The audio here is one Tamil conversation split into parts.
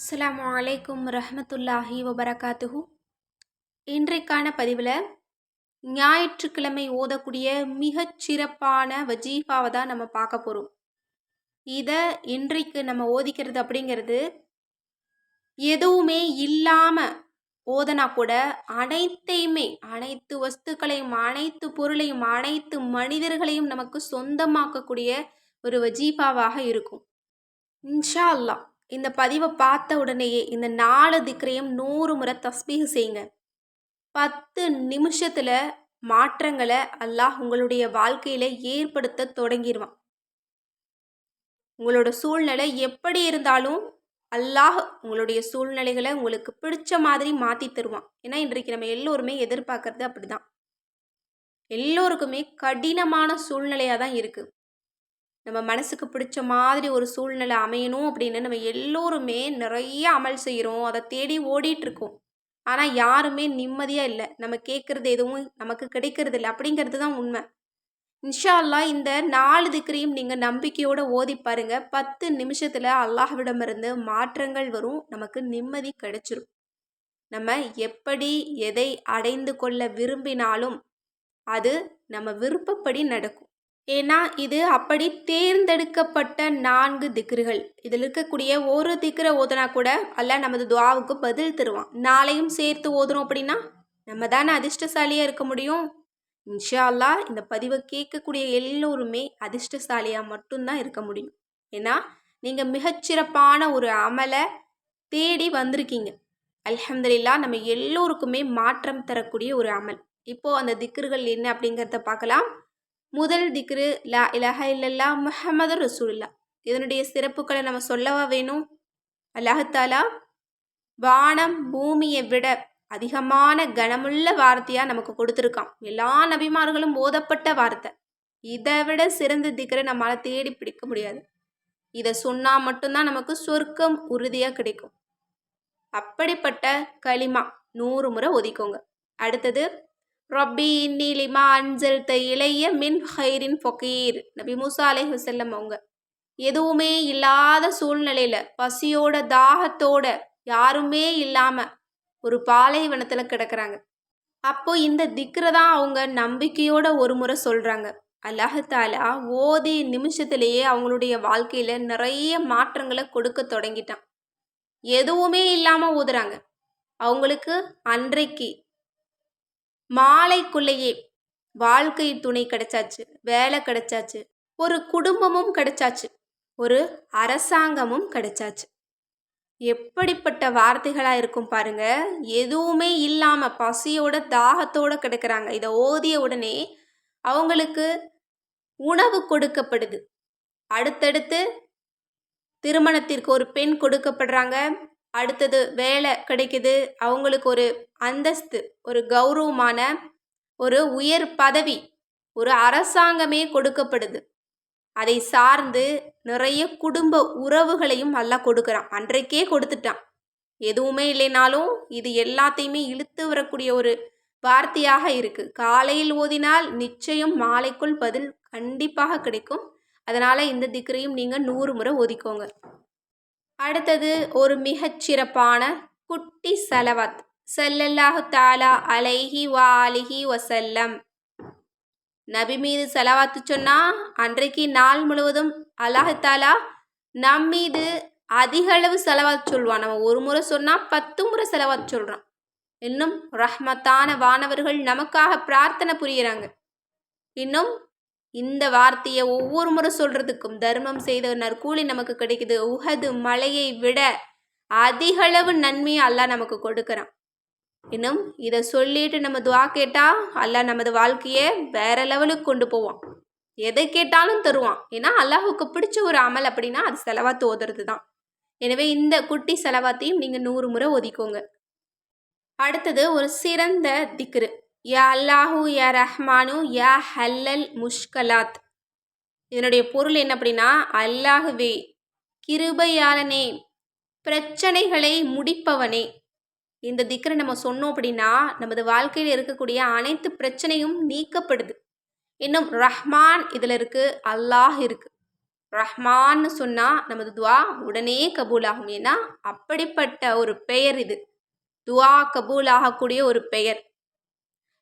அஸ்லாம் அலைக்கும் ரஹமத்துல்லாஹி வபரகாத்துஹு. இன்றைக்கான பதிவில் ஞாயிற்றுக்கிழமை ஓதக்கூடிய மிகச் சிறப்பான வஜீஃபாவை தான் நம்ம பார்க்க போகிறோம் இதை இன்றைக்கு நம்ம ஓதிக்கிறது அப்படிங்கிறது எதுவுமே இல்லாமல் ஓதனா கூட அனைத்தையுமே அனைத்து வஸ்துக்களையும் அனைத்து பொருளையும் அனைத்து மனிதர்களையும் நமக்கு சொந்தமாக்கக்கூடிய ஒரு வஜீஃபாவாக இருக்கும். இன்ஷா அல்லாஹ். இந்த பதிவை பார்த்த உடனேயே இந்த நாலு திக்ரையும் நூறு முறை தஸ்பீக செய்யுங்க. பத்து நிமிஷத்தில் மாற்றங்களை அல்லாஹ் உங்களுடைய வாழ்க்கையில் ஏற்படுத்த தொடங்கிடுவான் உங்களோட சூழ்நிலை எப்படி இருந்தாலும் அல்லாஹ் உங்களுடைய சூழ்நிலைகளை உங்களுக்கு பிடிச்ச மாதிரி மாற்றி தருவான். ஏன்னா இன்றைக்கு நம்ம எல்லோருமே எதிர்பார்க்கறது அப்படிதான். எல்லோருக்குமே கடினமான சூழ்நிலையாக தான் இருக்குது நம்ம மனசுக்கு பிடிச்ச மாதிரி ஒரு சூழ்நிலை அமையணும் அப்படின்னு நம்ம எல்லோருமே நிறைய அமல் செய்கிறோம் அதை தேடி ஓடிட்டுருக்கோம். ஆனால் யாருமே நிம்மதியாக இல்லை. நம்ம கேட்குறது எதுவும் நமக்கு கிடைக்கிறது இல்லை அப்படிங்கிறது தான் உண்மை. இன்ஷா அல்லா இந்த நாலு திக்கரையும் நீங்கள் நம்பிக்கையோடு ஓதி பாருங்கள் பத்து நிமிஷத்தில் அல்லாஹ்விடமிருந்து மாற்றங்கள் வரும். நமக்கு நிம்மதி கிடைச்சிரும். நம்ம எப்படி எதை அடைந்து கொள்ள விரும்பினாலும் அது நம்ம விருப்பப்படி நடக்கும். ஏன்னா இது அப்படி தேர்ந்தெடுக்கப்பட்ட நான்கு திக்ருகள். இதில் இருக்கக்கூடிய ஒரு திக்ரை ஓதுனா கூட அல்ல நமது துவாவுக்கு பதில் தருவான். நாளையும் சேர்த்து ஓதுறோம் அப்படின்னா நம்ம தானே அதிர்ஷ்டசாலியாக இருக்க முடியும்? இன்ஷா அல்லா இந்த பதிவை கேட்கக்கூடிய எல்லோருமே அதிர்ஷ்டசாலியாக மட்டும்தான் இருக்க முடியும். ஏன்னா நீங்கள் மிகச்சிறப்பான ஒரு அமலை தேடி வந்திருக்கீங்க. அல்ஹம்துலில்லா நம்ம எல்லோருக்குமே மாற்றம் தரக்கூடிய ஒரு அமல். இப்போது அந்த திக்ருகள் என்ன அப்படிங்கிறத பார்க்கலாம். முதல் திக்ரு லா இலஹ இல்லல்லா முஹம்மது ரசூல்லா இதனுடைய சிறப்புகளை நம்ம சொல்லவா வேணும்? அல்லாஹாலா வானம் பூமியை விட அதிகமான கனமுள்ள வார்த்தையாக நமக்கு கொடுத்துருக்கான். எல்லா நபிமார்களும் ஓதப்பட்ட வார்த்தை. இதை விட சிறந்த திக்கரை நம்மளால் தேடி பிடிக்க முடியாது. இதை சொன்னால் மட்டும்தான் நமக்கு சொர்க்கம் உறுதியாக கிடைக்கும். அப்படிப்பட்ட களிமா நூறு முறை ஒதிக்கோங்க அடுத்தது ரப்பி இன்னிலிமா லிமா இளைய மின் ஹைரின் ஃபொக்கீர். நபி மூசா அலை ஹுசல்லம் அவங்க. எதுவுமே இல்லாத சூழ்நிலையில் பசியோட தாகத்தோட யாருமே இல்லாமல் ஒரு பாலைவனத்தில் கிடக்குறாங்க. அப்போ இந்த திக்ரை தான் அவங்க நம்பிக்கையோட ஒரு முறை சொல்கிறாங்க அல்லாஹாலா ஓதி நிமிஷத்துலேயே அவங்களுடைய வாழ்க்கையில் நிறைய மாற்றங்களை கொடுக்க தொடங்கிட்டான். எதுவுமே இல்லாமல் ஊதுறாங்க. அவங்களுக்கு அன்றைக்கு மாலைக்குள்ளேயே வாழ்க்கை துணை கிடைச்சாச்சு வேலை கிடைச்சாச்சு ஒரு குடும்பமும் கிடைச்சாச்சு ஒரு அரசாங்கமும் கிடைச்சாச்சு. எப்படிப்பட்ட வார்த்தைகளாக இருக்கும் பாருங்க. எதுவுமே இல்லாமல் பசியோட தாகத்தோடு கிடக்கிறாங்க. இதை ஓதிய உடனே அவங்களுக்கு உணவு கொடுக்கப்படுது. அடுத்தடுத்து திருமணத்திற்கு ஒரு பெண் கொடுக்கப்படுறாங்க. அடுத்தது வேலை கிடைக்குது. அவங்களுக்கு ஒரு அந்தஸ்து ஒரு கௌரவமான ஒரு உயர் பதவி ஒரு அரசாங்கமே கொடுக்கப்படுது. அதை சார்ந்து நிறைய குடும்ப உறவுகளையும் நல்லா கொடுக்குறான். அன்றைக்கே கொடுத்துட்டான். எதுவுமே இல்லைனாலும் இது எல்லாத்தையுமே இழுத்து வரக்கூடிய ஒரு வார்த்தையாக இருக்கு. காலையில் ஓதினால் நிச்சயம் மாலைக்குள் பதில் கண்டிப்பாக கிடைக்கும். அதனால் இந்த திக்கரையும் நீங்கள் நூறு முறை ஒதுக்கோங்க அடுத்தது ஒரு மிகச்சிறப்பான குட்டி சலவத். சல்லல்லாஹு தாலா அலைஹி வாலிஹி வசல்லம் நபி மீது செலவாத்து சொன்னால் அன்றைக்கு நாள் முழுவதும் அல்லாஹாலா நம் மீது அதிக அளவு செலவாத்து சொல்வான். நம்ம ஒரு முறை சொன்னால் பத்து முறை செலவாத்து சொல்கிறான் இன்னும் ரஹ்மத்தான வானவர்கள் நமக்காக பிரார்த்தனை புரிகிறாங்க இன்னும் இந்த வார்த்தையை ஒவ்வொரு முறை சொல்கிறதுக்கும் தர்மம் செய்த நற்கூலி நமக்கு கிடைக்குது. உகது மலையை விட அதிகளவு நன்மையை அல்லாஹ் நமக்கு கொடுக்குறான். இன்னும் இதை சொல்லிட்டு நம்ம துவா கேட்டால் அல்லாஹ் நமது வாழ்க்கையை வேற லெவலுக்கு கொண்டு போவான். எதை கேட்டாலும் தருவான். ஏன்னா அல்லாஹுக்கு பிடிச்ச ஒரு அமல் அப்படின்னா அது செலவாத்து தோதுறது தான். எனவே இந்த குட்டி செலவாத்தையும் நீங்கள் நூறு முறை ஒதுக்கோங்க அடுத்தது ஒரு சிறந்த திக்ரு. யா அல்லாஹூ யா ரஹ்மானு யா ஹல்லல் முஷ்கலாத். இதனுடைய பொருள் என்ன அப்படின்னா அல்லாஹுவே கிருபையாளனே பிரச்சனைகளை முடிப்பவனே. இந்த திக்கரை நம்ம சொன்னோம் அப்படின்னா நமது வாழ்க்கையில் இருக்கக்கூடிய அனைத்து பிரச்சனையும் நீக்கப்படுது. இன்னும் ரஹ்மான் இதில் இருக்குது அல்லாஹ் இருக்குது ரஹ்மான்னு சொன்னால் நமது துவா உடனே கபூலாகும். ஏன்னா அப்படிப்பட்ட ஒரு பெயர் இது. துவா கபூல் ஆகக்கூடிய ஒரு பெயர்.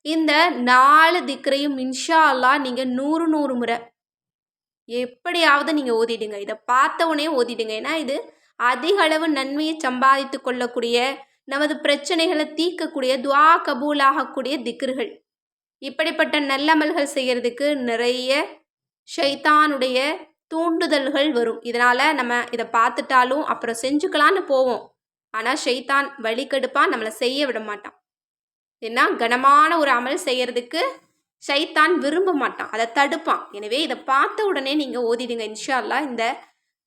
இந்த நாலு திக்கரையும் இன்ஷா அல்லா நீங்கள் நூறு நூறு முறை எப்படியாவது நீங்கள் ஓதிடுங்க. இதை பார்த்த உடனே ஓதிடுங்க. ஏன்னா இது அதிக அளவு நன்மையை சம்பாதித்து கொள்ளக்கூடிய நமது பிரச்சனைகளை தீர்க்கக்கூடிய துவா கபூல் ஆகக்கூடிய திக்ருகள் இப்படிப்பட்ட நல்லமல்கள் செய்கிறதுக்கு நிறைய ஷைத்தானுடைய தூண்டுதல்கள் வரும். இதனால் நம்ம இதை பார்த்துட்டாலும் அப்புறம் செஞ்சுக்கலான்னு போவோம். ஆனால் ஷைத்தான் வழிகெடுப்பான் நம்மளை செய்ய விட மாட்டான். ஏன்னா கனமான ஒரு அமல் செய்கிறதுக்கு ஷைத்தான் விரும்ப மாட்டான் அதை தடுப்பான். எனவே இதை பார்த்த உடனே நீங்கள் ஓதிடுங்க. இன்ஷா இந்த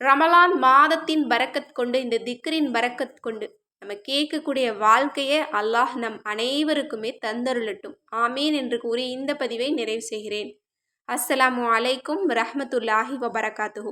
ரமலான் மாதத்தின் பறக்கத் கொண்டு இந்த திக்ரின் பறக்கத் கொண்டு நம்ம கேட்கக்கூடிய வாழ்க்கையை அல்லாஹ் நம் அனைவருக்குமே தந்தருளட்டும். ஆமீன் என்று கூறி இந்த பதிவை நிறைவு செய்கிறேன். அஸ்ஸலாமு அலைக்கும் ரஹமத்துல்லாஹி வபரகாத்துஹூ.